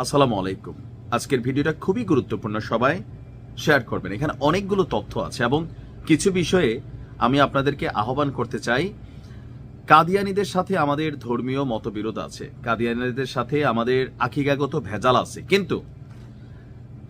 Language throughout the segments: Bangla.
আসসালামু আলাইকুম। আজকের ভিডিওটা খুবই গুরুত্বপূর্ণ, সবাই শেয়ার করবেন। এখানে অনেকগুলো তথ্য আছে এবং কিছু বিষয়ে আমি আপনাদেরকে আহ্বান করতে চাই। কাদিয়ানিদের সাথে আমাদের ধর্মীয় মতবিরোধ আছে। কাদিয়ানিদের সাথে আমাদের আকিগাগত ভেজাল আছে। কিন্তু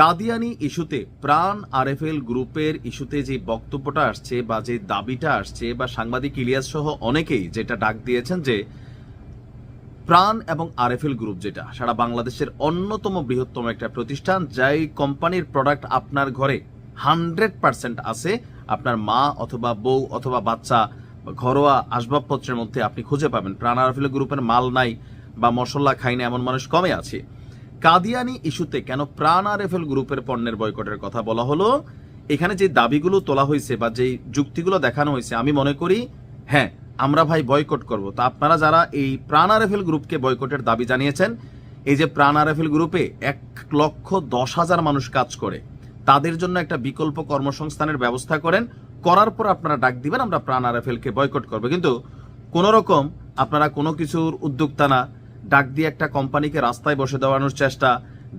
কাদিয়ানি ইস্যুতে, প্রাণ আরএফএল গ্রুপের ইস্যুতে যে বক্তব্যটা আসছে বা যে দাবিটা আসছে বা সাংবাদিক ইলিয়াস সহ অনেকেই যেটা ডাক দিয়েছেন যে প্রাণ এবং আরএফএল গ্রুপ যেটা, সারা বাংলাদেশের অন্যতম বৃহত্তম একটা প্রতিষ্ঠান, যাই কোম্পানির প্রোডাক্ট আপনার ঘরে হান্ড্রেড পার্সেন্ট আছে, আপনার মা অথবা বউ অথবা বাচ্চা, ঘরোয়া আসবাবপত্রের মধ্যে আপনি খুঁজে পাবেন। প্রাণ আরএফএল গ্রুপের মাল নাই বা মশলা খাই না এমন মানুষ কমে আছে। কাদিয়ানি ইস্যুতে কেন প্রাণ আরএফএল গ্রুপের পণ্যের বয়কটের কথা বলা হলো? এখানে যে দাবিগুলো তোলা হয়েছে বা যে যুক্তিগুলো দেখানো হয়েছে, আমি মনে করি হ্যাঁ আমরা ভাই বয়কট করব। তা আপনারা যারা এই প্রাণ আরএফএল গ্রুপকে বয়কটের দাবি জানিয়েছেন, এই যে প্রাণ আরএফএল গ্রুপে এক লক্ষ দশ হাজার মানুষ কাজ করে, তাদের জন্য একটা বিকল্প কর্মসংস্থানের ব্যবস্থা করেন, করার পর আপনারা ডাক দিবেন, আমরা প্রাণ আরএফএলকে বয়কট করব। কিন্তু কোন রকম আপনারা কোনো কিছুর উদ্যোক্তা না, ডাক দিয়ে একটা কোম্পানিকে রাস্তায় বসে দেওয়ানোর চেষ্টা,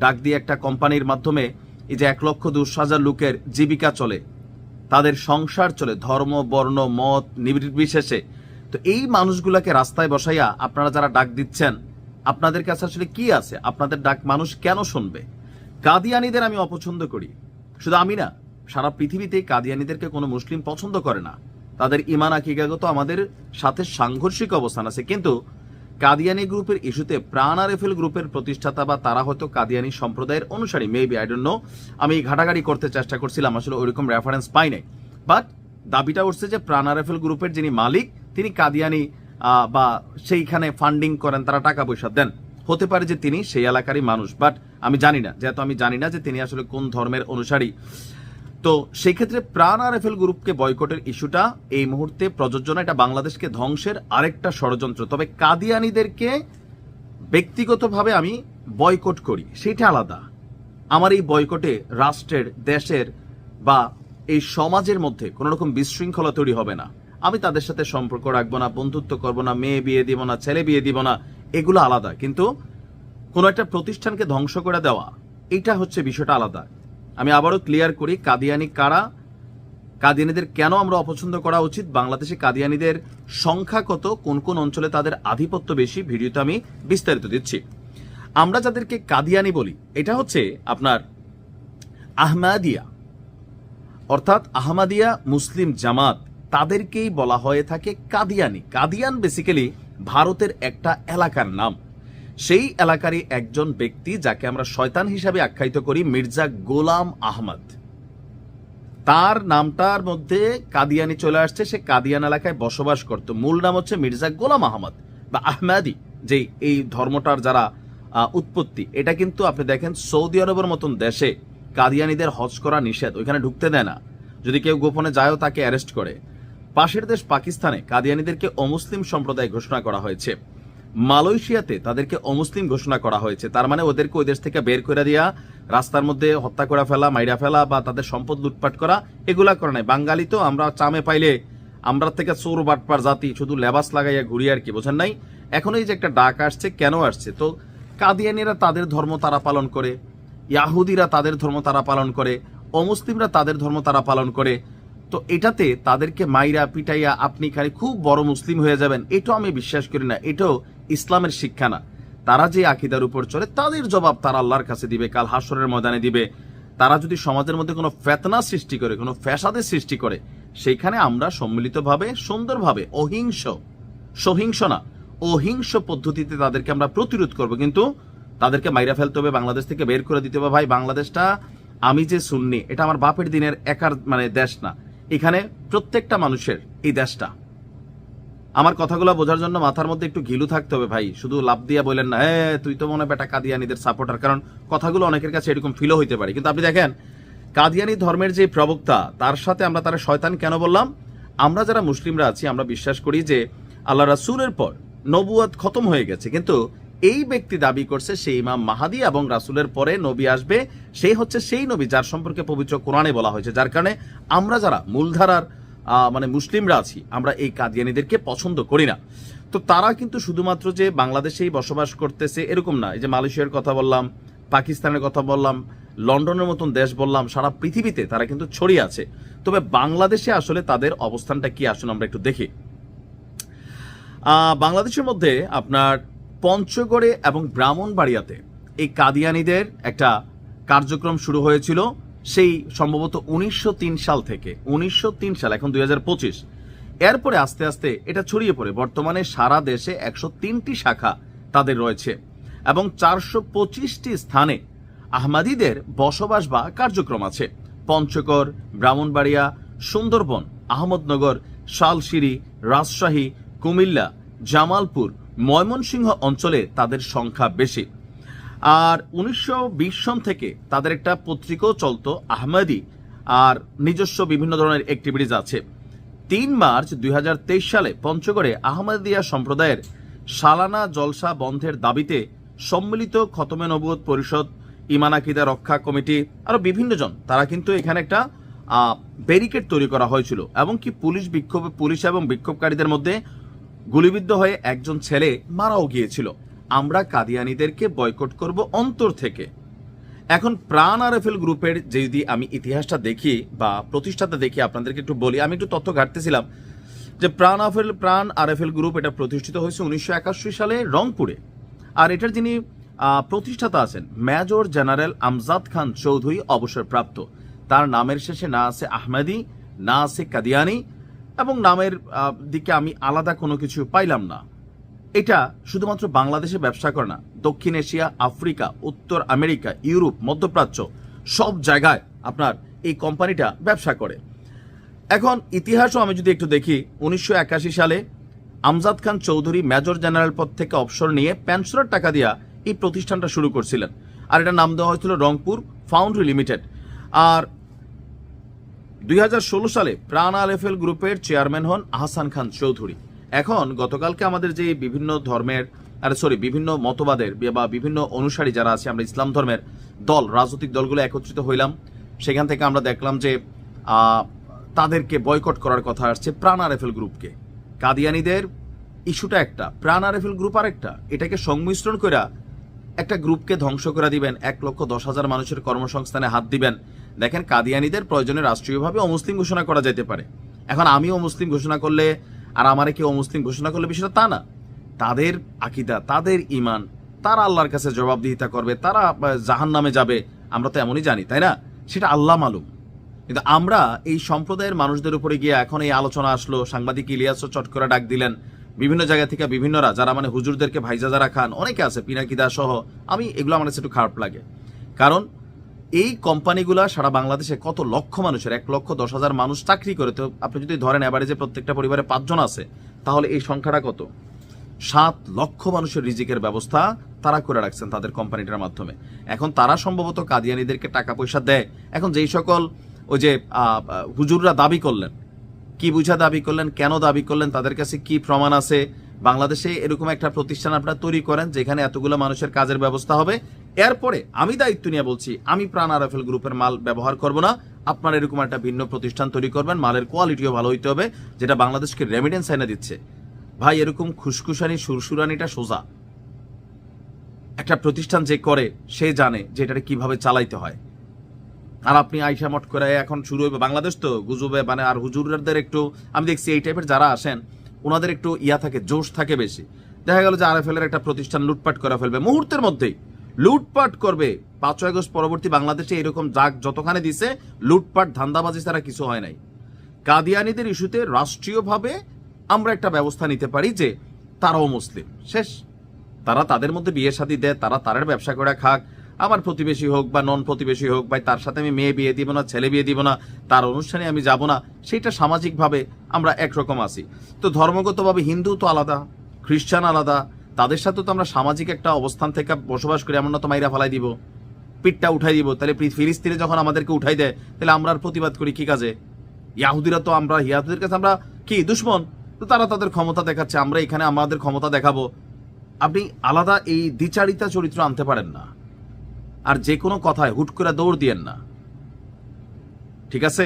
ডাক দিয়ে একটা কোম্পানির মাধ্যমে এই যে এক লক্ষ দুশ হাজার লোকের জীবিকা চলে, তাদের সংসার চলে, ধর্ম, বর্ণ, মত, নির্বিশেষে তো এই মানুষগুলাকে রাস্তায় বসাইয়া আপনারা যারা ডাক দিচ্ছেন, আপনাদের কাছে আসলে কি আছে? আপনাদের ডাক মানুষ কেন শুনবে? কাদিয়ানিদের আমি অপছন্দ করি। শুধু আমি না, সারা পৃথিবীতে কাদিয়ানিদেরকে কোনো মুসলিম পছন্দ করে না। তাদের ইমান আকিগাগত আমাদের সাথে সাংঘর্ষিক অবস্থান আছে। কিন্তু কাদিয়ানি গ্রুপের ইস্যুতে প্রাণ আর এফএল গ্রুপের প্রতিষ্ঠাতা বা তারা হয়তো কাদিয়ানি সম্প্রদায়ের অনুসারী মেবি আই ডোন্ট নো আমি ঘাটাঘাটি করতে চেষ্টা করছিলাম, আসলে ওইরকম রেফারেন্স পাই নাই। বাট দাবিটা উঠছে যে প্রাণ আর এফএল গ্রুপের যিনি মালিক তিনি কাদিয়ানি বা সেইখানে ফান্ডিং করেন, তারা টাকা পয়সা দেন। হতে পারে যে তিনি সেই এলাকারই মানুষ বাট আমি জানি না, যেহেতু আমি জানি না যে তিনি আসলে কোন ধর্মের অনুসারী। তো সেই ক্ষেত্রে প্রাণ আর এফএল গ্রুপকে বয়কটের ইস্যুটা এই মুহূর্তে প্রযোজনা এটা বাংলাদেশকে ধ্বংসের আরেকটা ষড়যন্ত্র। তবে কাদিয়ানিদেরকে ব্যক্তিগতভাবে আমি বয়কট করি, সেটা আলাদা। আমার এই বয়কটে রাষ্ট্রের, দেশের বা এই সমাজের মধ্যে কোনো রকম বিশৃঙ্খলা তৈরি হবে না। আমি তাদের সাথে সম্পর্ক রাখব না, বন্ধুত্ব করব না, মেয়ে বিয়ে দিব না, ছেলে বিয়ে দিব না, এগুলো আলাদা। কিন্তু কোনো একটা প্রতিষ্ঠানকে ধ্বংস করে দেওয়া, এটা হচ্ছে বিষয়টা আলাদা। আমি আবারও ক্লিয়ার করি, কাদিয়ানি কারা? কাদিয়ানিদের কেন আমরা অপছন্দ করা উচিত? বাংলাদেশে কাদিয়ানিদের সংখ্যা কত? কোন কোন অঞ্চলে তাদের আধিপত্য বেশি? ভিডিওতে আমি বিস্তারিত দিচ্ছি। আমরা যাদেরকে কাদিয়ানি বলি, এটা হচ্ছে আপনার আহমাদিয়া। অর্থাৎ আহমাদিয়া মুসলিম জামাত। তাদেরকেই বলা হয়ে থাকে কাদিয়ানি। কাদিয়ান বেসিক্যালি ভারতের একটা এলাকার নাম। সেই এলাকারই একজন ব্যক্তি যাকে আমরা শয়তান হিসাবে আখ্যায়িত করি মির্জা গোলাম আহমদ। তার নামটার মধ্যে কাদিয়ানি চলে আসছে, সে কাদিয়ান এলাকায় বসবাস করত। মূল নাম হচ্ছে মির্জা গোলাম আহমদ বা আহমেদি যে এই ধর্মটার যারা উৎপত্তি। এটা কিন্তু আপনি দেখেন সৌদি আরবের মতন দেশে কাদিয়ানিদের হজ করা নিষেধ, ওইখানে ঢুকতে দেয় না। যদি কেউ গোপনে যায়ও তাকে অ্যারেস্ট করে। পাশের দেশ পাকিস্তানে কাদিয়ানিদেরকে অমুসলিম সম্প্রদায় ঘোষণা করা হয়েছে। মালয়েশিয়াতে তাদেরকে অমুসলিম ঘোষণা করা হয়েছে। তার মানে ওদেরকে ওই দেশ থেকে বের করে দিয়া, রাস্তার মধ্যে হত্যা করে ফেলা, মাইরা ফেলা বা তাদের সম্পদ লুটপাট করা, এগুলা করে নাই। বাঙালি তো আমরা চামে পাইলে আমরা থেকে চোর, বাটপার জাতি, শুধু লেবাস লাগাইয়া ঘুরি আর কি, বোঝেন নাই? এখন এই যে একটা ডাক আসছে, কেন আসছে? তো কাদিয়ানিরা তাদের ধর্ম তারা পালন করে, ইয়াহুদিরা তাদের ধর্ম তারা পালন করে, অমুসলিমরা তাদের ধর্ম তারা পালন করে তো এটাতে তাদেরকে মাইরা পিটাইয়া আপনি খালি খুব বড় মুসলিম হয়ে যাবেন, এটাও আমি বিশ্বাস করি না, এটাও ইসলামের শিক্ষা না। তারা যে আকিদার উপর চলে, তাদের জবাব তারা আল্লাহর কাছে দিবে, কাল হাসরের ময়দানে দিবে। তারা যদি সমাজের মধ্যে কোনো ফেতনা সৃষ্টি করে, কোনো ফ্যাসাদের সৃষ্টি করে সেইখানে আমরা সম্মিলিতভাবে, সুন্দরভাবে, অহিংস, সহিংস না, অহিংস পদ্ধতিতে তাদেরকে আমরা প্রতিরোধ করব। কিন্তু তাদেরকে মাইরা ফেলতে হবে, বাংলাদেশ থেকে বের করে দিতে হবে। ভাই, বাংলাদেশটা, আমি যে শুননি এটা আমার বাপের দিনের একার মানে দেশ না। এখানে প্রত্যেকটা মানুষের এই দেশটা। আমার কথাগুলো বোঝার জন্য মাথার মধ্যে একটু ঘিলু থাকতে হবে ভাই, শুধু লাভ দিয়া বললেন না হ্যাঁ তুই তো মনে বেটা কাদিয়ানিদের সাপোর্টার কারণ কথাগুলো অনেকের কাছে এরকম ফিলও হইতে পারে। কিন্তু আপনি দেখেন, কাদিয়ানি ধর্মের যে প্রবক্তা, তার সাথে আমরা তারা শয়তান কেন বললাম? আমরা যারা মুসলিমরা আছি, আমরা বিশ্বাস করি যে আল্লাহ রাসুলের পর নবুয়াদ খতম হয়ে গেছে। কিন্তু এই ব্যক্তি দাবি করছে সেই ইমাম মাহাদি এবং রাসুলের পরে নবী আসবে, সেই হচ্ছে সেই নবী যার সম্পর্কে পবিত্র কোরআনে বলা হয়েছে, যার কারণে আমরা যারা মূলধারার মানে মুসলিমরা আছি, আমরা এই কাদিয়ানিদেরকে পছন্দ করি না। তো তারা কিন্তু শুধুমাত্র যে বাংলাদেশেই বসবাস করতেছে এরকম না, এই যে মালয়েশিয়ার কথা বললাম, পাকিস্তানের কথা বললাম, লন্ডনের মতন দেশ বললাম, সারা পৃথিবীতে তারা কিন্তু ছড়িয়ে আছে। তবে বাংলাদেশে আসলে তাদের অবস্থানটা কি আসুন আমরা একটু দেখি। বাংলাদেশের মধ্যে আপনার পঞ্চগড়ে এবং ব্রাহ্মণবাড়িয়াতে এই কাদিয়ানিদের একটা কার্যক্রম শুরু হয়েছিল সেই সম্ভবত উনিশশো তিন সাল থেকে। উনিশশো তিন সাল, এখন দুই হাজার পঁচিশ। এরপরে আস্তে আস্তে এটা ছড়িয়ে পড়ে। বর্তমানে সারা দেশে একশো তিনটি শাখা তাদের রয়েছে এবং চারশো পঁচিশটি স্থানে আহমাদিদের বসবাস বা কার্যক্রম আছে। পঞ্চগড়, ব্রাহ্মণবাড়িয়া, সুন্দরবন, আহমদনগর, শালশিরি, রাজশাহী, কুমিল্লা, জামালপুর ময়মনসিংহ অঞ্চলে তাদের সংখ্যা বেশি। আর উনিশশো সন থেকে তাদের একটা পত্রিকাও চলতো, আহমেদি। আর নিজস্ব বিভিন্ন ধরনের অ্যাক্টিভিটিস আছে। তিন মার্চ দু হাজার তেইশ সালে পঞ্চগড়ে আহমদিয়া সম্প্রদায়ের সালানা জলসা বন্ধের দাবিতে সম্মিলিত খতমে নবুয়ত পরিষদ ইমানাকিদা রক্ষা কমিটি আরও বিভিন্ন জন, তারা কিন্তু এখানে একটা ব্যারিকেড তৈরি করা হয়েছিল। এবং কি পুলিশ বিক্ষোভ, পুলিশ এবং বিক্ষোভকারীদের মধ্যে গুলিবিদ্ধ হয়ে একজন ছেলে মারাও গিয়েছিল। আমরা কাদিয়ানিদেরকে বয়কট করব অন্তর থেকে। এখন প্রাণ আরএফএল গ্রুপের যদি আমি ইতিহাসটা দেখি বা প্রতিষ্ঠাতা দেখি, আপনাদেরকে একটু বলি, আমি একটু তথ্য ঘাটতেছিলাম যে প্রাণ আরএফএল প্রাণ আরএফএল গ্রুপ এটা প্রতিষ্ঠিত হয়েছে উনিশশো একাশি সালে রংপুরে। আর এটার যিনি প্রতিষ্ঠাতা আছেন, মেজর জেনারেল আমজাদ খান চৌধুরী অবসরপ্রাপ্ত। তার নামের শেষে না আছে আহমেদি, না আছে কাদিয়ানি এবং নামের দিকে আমি আলাদা কোনো কিছু পাইলাম না। এটা শুধুমাত্র বাংলাদেশে ব্যবসা করে না, দক্ষিণ এশিয়া, আফ্রিকা, উত্তর আমেরিকা, ইউরোপ, মধ্যপ্রাচ্য, সব জায়গায় আপনার এই কোম্পানিটা ব্যবসা করে। এখন ইতিহাসও আমি যদি একটু দেখি, উনিশশো একাশি সালে আমজাদ খান চৌধুরী মেজর জেনারেল পদ থেকে অবসর নিয়ে পেনশনের টাকা দিয়া এই প্রতিষ্ঠানটা শুরু করছিলেন। আর এটা নাম দেওয়া হয়েছিল রংপুর ফাউন্ড্রি লিমিটেড। আর দুই হাজার ষোলো সালে প্রাণ আলএফএল গ্রুপের চেয়ারম্যান হন আহসান খান চৌধুরী। এখন গতকালকে আমাদের যে বিভিন্ন ধর্মের, আরে সরি, বিভিন্ন মতবাদের বা বিভিন্ন অনুসারী যারা আছে, আমরা ইসলাম ধর্মের দল, রাজনৈতিক দলগুলো একত্রিত হইলাম। সেখান থেকে আমরা দেখলাম যে তাদেরকে বয়কট করার কথা আসছে প্রাণ আরএফএল গ্রুপকে। কাদিয়ানিদের ইস্যুটা একটা, প্রাণ আরএফএল গ্রুপ আরেকটা। এটাকে সংমিশ্রণ করে একটা গ্রুপকে ধ্বংস করে দিবেন, এক লক্ষ দশ হাজার মানুষের কর্মসংস্থানে হাত দিবেন। দেখেন কাদিয়ানিদের প্রয়োজনে রাষ্ট্রীয়ভাবে অমুসলিম ঘোষণা করা যেতে পারে। এখন আমিও মুসলিম ঘোষণা করলে আর আমারে কেউ অমুসলিম ঘোষণা করলে বিষয়টা তা না। তাদের আকিদা, তাদের ইমান তারা আল্লাহর কাছে জবাবদিহিতা করবে, তারা জাহান নামে যাবে, আমরা তো এমনই জানি, তাই না? সেটা আল্লাহ মালুম। কিন্তু আমরা এই সম্প্রদায়ের মানুষদের উপরে গিয়ে এখন এই আলোচনা আসলো, সাংবাদিক ইলিয়াসও চট করে ডাক দিলেন, বিভিন্ন জায়গা থেকে বিভিন্নরা, যারা মানে হুজুরদেরকে ভাইজা যারা খান, অনেকে আছে পিনাকিদা সহ আমি এগুলো আমার কাছে একটু খারাপ লাগে। কারণ এই কোম্পানিগুলা সারা বাংলাদেশে কত লক্ষ মানুষের, এক লক্ষ দশ হাজার মানুষ চাকরি করে? তো আপনি যদি ধরেন এবারে যে প্রত্যেকটা পরিবারে পাঁচজন আছে, তাহলে এই সংখ্যাটা কত? সাত লক্ষ মানুষের রিজিকের ব্যবস্থা তারা করে রাখছেন তাদের কোম্পানিটার মাধ্যমে। এখন তারা সম্ভবত কাদিয়ানিদেরকে টাকা পয়সা দেয়। এখন যেই সকল ওই যে হুজুররা দাবি করলেন, কি বুঝা দাবি করলেন, কেন দাবি করলেন, তাদের কাছে কি প্রমাণ আছে? বাংলাদেশে এরকম একটা প্রতিষ্ঠান আপনারা তৈরি করেন, যেখানে এতগুলো মানুষের কাজের ব্যবস্থা হবে এরপরে আমি দায়িত্ব নিয়ে বলছি, আমি প্রাণ আরএফএল গ্রুপের মাল ব্যবহার করব না। আপনার এরকম একটা ভিন্ন প্রতিষ্ঠান তৈরি করবেন, মালের কোয়ালিটিও ভালো হইতে হবে, যেটা বাংলাদেশকে রেমিডেন্স এনে দিচ্ছে। ভাই, এরকম খুশখুশানি সুরসুরানিটা সোজা। একটা প্রতিষ্ঠান যে করে, সে জানে যে এটাকে কীভাবে চালাইতে হয়। আর আপনি আইসা মট করে এখন শুরু হইবে বাংলাদেশ তো, গুজবে মানে আর হুজুরদের একটু, আমি দেখছি এই টাইপের যারা আসেন, ওনাদের একটু ইয়া থাকে, জোশ থাকে বেশি। দেখা গেল যে আরএফএল এর একটা প্রতিষ্ঠান লুটপাট করে ফেলবে, মুহূর্তের মধ্যেই। লুটপাট করবে। পাঁচই আগস্ট পরবর্তী বাংলাদেশে এরকম জাগ যতখানে দিছে, লুটপাট, ধান্দাবাজি ছাড়া কিছু হয় নাই। কাদিয়ানিদের ইস্যুতে রাষ্ট্রীয়ভাবে আমরা একটা ব্যবস্থা নিতে পারি যে, তারাও মুসলিম। শেষ। তারা তাদের মধ্যে বিয়ে শাদী দেয়, তারা তারের ব্যবসা করে খাক। আমার প্রতিবেশী হোক বা নন প্রতিবেশী হোক বা তার সাথে আমি মেয়ে বিয়ে দিব না, ছেলে বিয়ে দিব না, তার অনুষ্ঠানে আমি যাব না, সেটা সামাজিকভাবে আমরা একরকম আছি। তো ধর্মগতভাবে হিন্দু তো আলাদা, খ্রিস্টান আলাদা তাদের সাথে তো আমরা সামাজিক একটা অবস্থান থেকে বসবাস করি না তো মাইরা ফালাই দিব, পিঠটা উঠাই দিব, তাহলে ফিলিস্তিনে যখন আমাদেরকে উঠাই দেয়, তাহলে আমরা আর প্রতিবাদ করি কি কাজে? ইয়াহুদিরা তো আমরা ইয়াহুদের কাছে আমরা কি, দুশ্মন? তো তারা তাদের ক্ষমতা দেখাচ্ছে, আমরা এখানে আমাদের ক্ষমতা দেখাবো। আপনি আলাদা এই দ্বিচারিতা চরিত্র আনতে পারেন না। আর যে কোনো কথায় হুট করে দৌড় দিয়েন না। ঠিক আছে?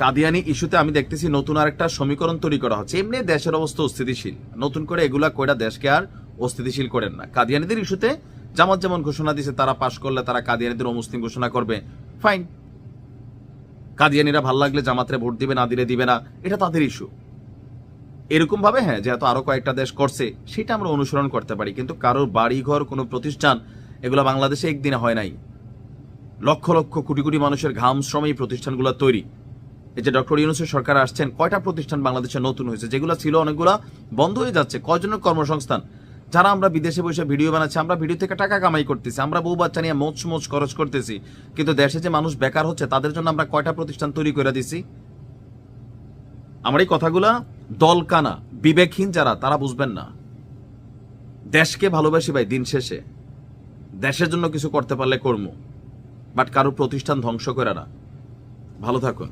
কাদিয়ানি ইস্যুতে আমি দেখতেছি নতুন আর একটা সমীকরণ তৈরি করা হচ্ছে। এমনি দেশের অবস্থা অস্থিতিশীল। নতুন করে এগুলা কয়টা দেশকে আর অস্থিতিশীল করেন না। কাদিয়ানিদের ইস্যুতে জামাত যেমন ঘোষণা দিছে, তারা পাশ করলে তারা কাদিয়ানিদের অমুসলিম ঘোষণা করবে। ফাইন কাদিয়ানিরা ভালো লাগলে জামাতরে ভোট দিবে, না দিলে দিবে না, এটা তাদের ইস্যু। এরকম ভাবে হ্যাঁ যেহেতু আরও কয়েকটা দেশ করছে, সেটা আমরা অনুসরণ করতে পারি। কিন্তু কারোর বাড়ি ঘর কোনো প্রতিষ্ঠান, এগুলো বাংলাদেশে একদিনে হয় নাই। লক্ষ লক্ষ কোটি কোটি মানুষের ঘাম শ্রমে এই প্রতিষ্ঠানগুলো তৈরি। এই যে ডক্টর ইউনুসের সরকার আসছেন, কয়টা প্রতিষ্ঠান বাংলাদেশে নতুন হয়েছে? যেগুলো ছিল, অনেকগুলা বন্ধ হয়ে যাচ্ছে। কয়জনের কর্মসংস্থান? যারা আমরা বিদেশে বসে ভিডিও বানাচ্ছি, আমরা ভিডিও থেকে টাকা কামাই করতেছি, আমরা বউ বাচ্চা নিয়ে মোচ মোচ খরচ করতেছি। কিন্তু দেশে যে মানুষ বেকার হচ্ছে, তাদের জন্য আমরা কয়টা প্রতিষ্ঠান তৈরি করে দিছি? আমার এই কথাগুলা দলকানা বিবেকহীন যারা, তারা বুঝবেন না। দেশকে ভালোবাসি ভাই, দিন শেষে। দেশের জন্য কিছু করতে পারলে কর্ম, বাট কারও প্রতিষ্ঠান ধ্বংস করে না। ভালো থাকুন।